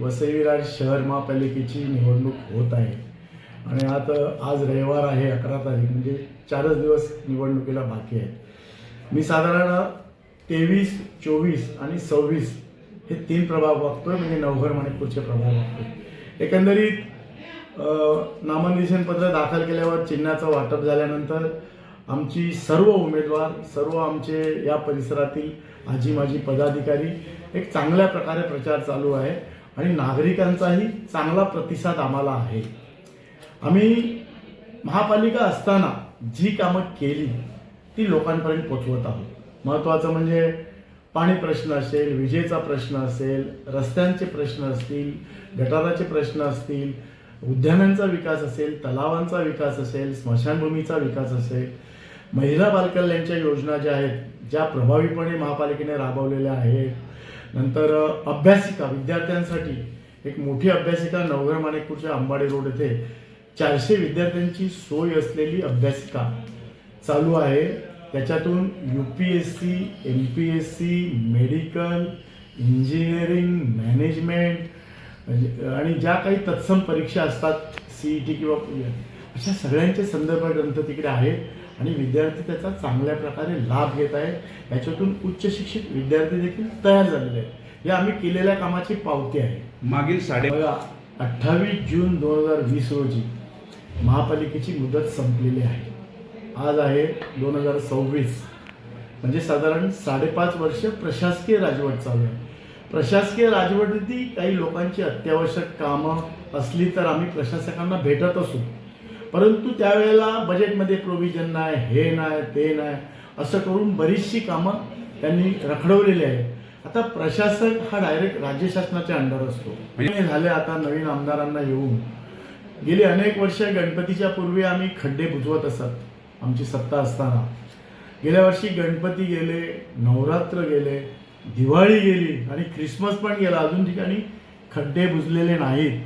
वसई विरार शहर महापालिकेची निवडणूक होत आहे. आणि आता आज रविवार आहे अकरा तारीख म्हणजे चारच दिवस निवडणुकीला बाकी आहेत. मी साधारण तेवीस चोवीस आणि सव्वीस हे तीन प्रभाग बघतोय म्हणजे नवघर मणिपूरचे प्रभाग बघतोय. एकंदरीत नामनिर्देशन पत्र दाखल केल्यावर चिन्हाचं वाटप झाल्यानंतर आमची सर्व उमेदवार सर्व आमचे या परिसरातील आजी माजी पदाधिकारी एक चांगल्या प्रकारे प्रचार चालू आहे. आणि नागरिकांचाही चांगला प्रतिसाद आम्हाला आहे. आम्ही महापालिका असताना जी कामं केली ती लोकांपर्यंत पोचवत आहोत. महत्त्वाचं म्हणजे पाणी प्रश्न असेल विजेचा प्रश्न असेल रस्त्यांचे प्रश्न असतील गटाराचे प्रश्न असतील उद्यानांचा विकास असेल तलावांचा विकास असेल स्मशानभूमीचा विकास असेल महिला बालकल्याणच्या योजना ज्या आहेत ज्या प्रभावीपणे महापालिकेने राबवलेल्या आहेत नंतर अभ्यासिका विद्यार्थ्यांसाठी एक मोठी अभ्यासिका नवघर माणिकपूरच्या अंबाडे रोड येथे चारशे विद्यार्थ्यांची सोय असलेली अभ्यासिका चालू आहे. त्याच्यातून U P S C M P S C medical engineering management म्हणजे- आणि ज्या काही तत्सम परीक्षा असतात सी ई टी किंवा अशा सगळ्यांचे संदर्भ ग्रंथ तिकडे आहेत. आणि विद्यार्थी त्याचा चांगल्या प्रकारे लाभ घेत आहेत. याच्यातून उच्च शिक्षित विद्यार्थी देखील तयार झालेले आहेत. हे आम्ही केलेल्या कामाची पावती आहे. मागील साडे बघा अठ्ठावीस जून दोन हजार वीस रोजी महापालिकेची मुदत संपलेली आहे. आज आहे दोन हजार सव्वीस. म्हणजे साधारण साडेपाच वर्ष प्रशासकीय राजवट चालू आहे. प्रशासकीय राजवटीतही काही लोकांची अत्यावश्यक कामं असली तर आम्ही प्रशासकांना भेटत असू. परंतु त्यावेळेला बजेटमध्ये प्रोव्हिजन नाही हे नाही ते नाही असं करून बरीचशी कामं त्यांनी रखडवलेली आहे आता प्रशासक हा डायरेक्ट राज्य शासनाच्या अंडर असतो. म्हणजे- झाले आता नवीन आमदारांना येऊन. गेली अनेक वर्ष गणपतीच्या पूर्वी आम्ही खड्डे बुजवत असत आमची सत्ता असताना. गेल्या वर्षी गणपती गेले नवरात्र गेले दिवाळी गेली आणि ख्रिसमस पण गेला. अजून ठिकाणी खड्डे बुजलेले नाहीत.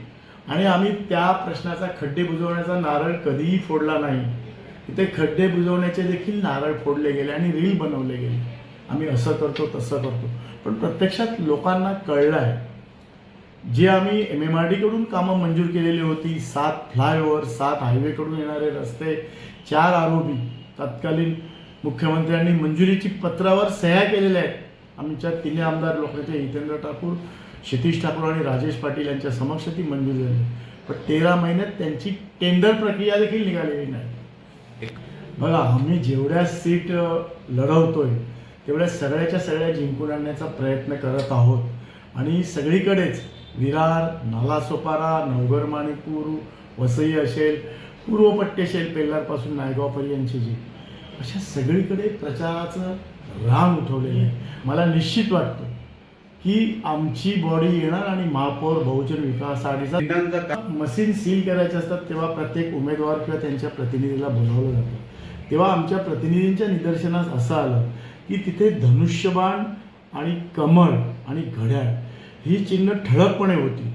आणि आम्ही त्या प्रश्नाचा खड्डे बुजवण्याचा नारळ कधीही फोडला नाही. तिथे खड्डे बुजवण्याचे देखील नारळ फोडले गेले आणि रील बनवले गेले. आम्ही असं करतो तसं करतो. पण प्रत्यक्षात लोकांना कळलं आहे जे आम्ही एम एम आर डीकडून कामं मंजूर केलेली होती सात फ्लायओव्हर सात हायवेकडून येणारे रस्ते चार आरोपी तत्कालीन मुख्यमंत्र्यांनी मंजुरीची पत्रावर सह्या केलेल्या आहेत. आमच्या तिन्ही आमदार लोकांचे हितेंद्र ठाकूर क्षितिश ठाकूर आणि राजेश पाटील यांच्या समक्ष ती मंजूर झाली. पण तेरा महिन्यात त्यांची टेंडर प्रक्रिया देखील निघालेली नाही. बघा आम्ही जेवढ्या सीट लढवतोय तेवढ्या सगळ्याच्या सगळ्या जिंकून आणण्याचा प्रयत्न करत आहोत. आणि सगळीकडेच विरार नालासोपारा नवघर माणिकपूर वसई असेल पूर्वपट्टी असेल पेल्लारपासून नायगावपर्यंतची जी. अशा सगळीकडे प्रचाराचं रान उठवलेलं आहे. मला निश्चित वाटतं की आमची बॉडी येणार आणि महापौर बहुजन विकास आघाडीचा मशीन सील करायचे असतात तेव्हा प्रत्येक उमेदवार किंवा त्यांच्या प्रतिनिधीला बोलावलं जातं. तेव्हा आमच्या प्रतिनिधींच्या निदर्शनास असं आलं की तिथे धनुष्यबाण आणि कमळ आणि घड्याळ ही चिन्ह ठळकपणे होती.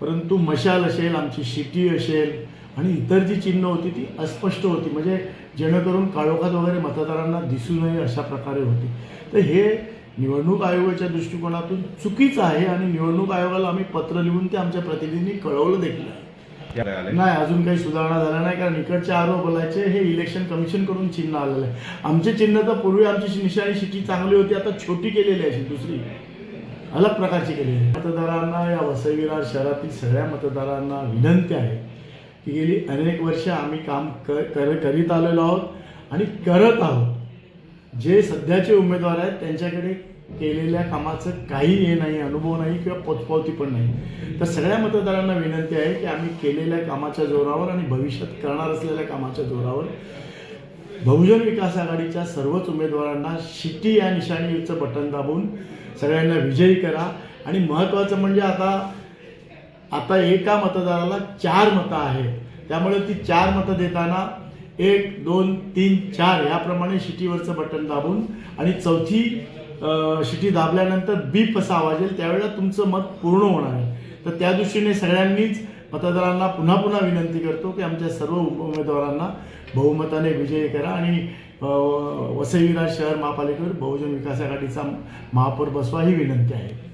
परंतु मशाल असेल आमची शिटी असेल आणि इतर जी चिन्ह होती ती अस्पष्ट होती. म्हणजे जेणेकरून काळोखात वगैरे मतदारांना दिसू नये अशा प्रकारे होती. तर हे निवडणूक आयोगाच्या दृष्टिकोनातून चुकीचं आहे आणि निवडणूक आयोगाला आम्ही पत्र लिहून ते आमच्या प्रतिनिधींनी कळवलं देखील आहे. नाही अजून काही सुधारणा झाल्या नाही कारण इकडचे आरोप बोलायचे हे इलेक्शन कमिशनकडून चिन्ह आलेलं आहे. आमचे चिन्ह तर पूर्वी आमची निशाणी शिटी चांगली होती आता छोटी केलेली आहे दुसरी. अलग प्रकारची केलेली आहे. मतदारांना या वसईविरार शहरातील सगळ्या मतदारांना विनंती आहे की गेली अनेक वर्ष आम्ही काम कर करीत आलेलो आहोत आणि करत आहोत. जे सध्याचे उमेदवार आहेत त्यांच्याकडे केलेल्या कामाचं काही हे नाही अनुभव नाही किंवा पोचपावती पण नाही. तर सगळ्या मतदारांना विनंती आहे की आम्ही केलेल्या कामाच्या जोरावर आणि भविष्यात करणार असलेल्या कामाच्या जोरावर बहुजन विकास आघाडीच्या सर्वच उमेदवारांना शिट्टी या निशाणीचं बटन दाबून सगळ्यांना विजयी करा. आणि महत्त्वाचं म्हणजे आता आता एका मतदाराला चार मतं आहेत. त्यामुळे ती चार मतं देताना एक दोन तीन चार याप्रमाणे शिटीवरचं बटन दाबून आणि चौथी शिटी दाबल्यानंतर बीप असा आवाज येईल. त्यावेळेला तुमचं मत पूर्ण होणार आहे. तर त्या दृष्टीने सगळ्यांनीच मतदारांना पुन्हा पुन्हा विनंती करतो की आमच्या सर्व उमेदवारांना बहुमताने विजयी करा आणि अ, वसई विरार शहर महापालिकेवर बहुजन विकास आघाडीचा महापौर बसवा ही विनंती आहे.